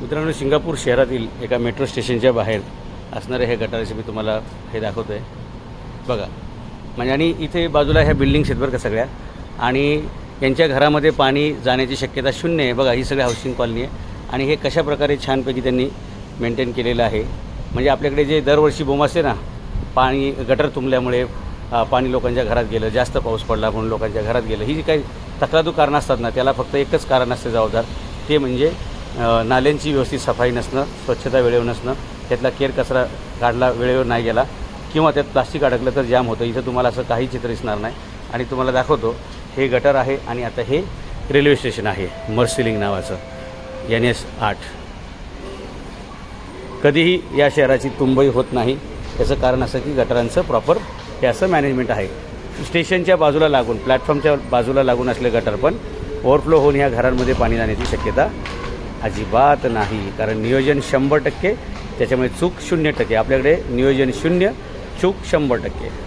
मित्रांनो सिंगापूर शहरातील एका मेट्रो स्टेशनच्या बाहेर असणाऱ्या हे गटाराचे मी तुम्हाला हे दाखवतो आहे बघा म्हणजे आणि इथे बाजूला ह्या बिल्डिंग्स आहेत बरं का सगळ्या. आणि यांच्या घरामध्ये पाणी जाण्याची शक्यता शून्य आहे. बघा ही सगळी हाऊसिंग कॉलनी आहे. आणि हे कशा प्रकारे छानपैकी त्यांनी मेंटेन केलेलं आहे. म्हणजे आपल्याकडे जे दरवर्षी बोम असते ना पाणी गटर तुंबल्यामुळे पाणी लोकांच्या घरात गेलं जास्त पाऊस पडला म्हणून लोकांच्या घरात गेलं. ही जी काही तक्रारू कारणं असतात ना त्याला फक्त एकच कारण असते जबाबदार. ते म्हणजे नाल्यांची व्यवस्थित सफाई नसणं स्वच्छता वेळेवर नसणं त्यातला केर कचरा काढला वेळेवर नाही गेला किंवा त्यात प्लास्टिक अडकलं तर जाम होतं. इथं तुम्हाला असं काही चित्र दिसणार नाही. आणि तुम्हाला दाखवतो हे गटर आहे आणि आता हे रेल्वे स्टेशन आहे मर्सिलिंग नावाचं एन एस आठ. कधीही या शहराची तुंबई होत नाही. याचं कारण असं की गटारांचं प्रॉपर हे असं मॅनेजमेंट आहे. स्टेशनच्या बाजूला लागून प्लॅटफॉर्मच्या बाजूला लागून असले गटर पण ओव्हरफ्लो होऊन ह्या घरांमध्ये पाणी जाण्याची शक्यता अजिबात नाही. कारण नियोजन शंभर टक्के त्याच्यामुळे चूक शून्य टक्के. आपल्याकडे नियोजन शून्य चूक शंभर टक्के.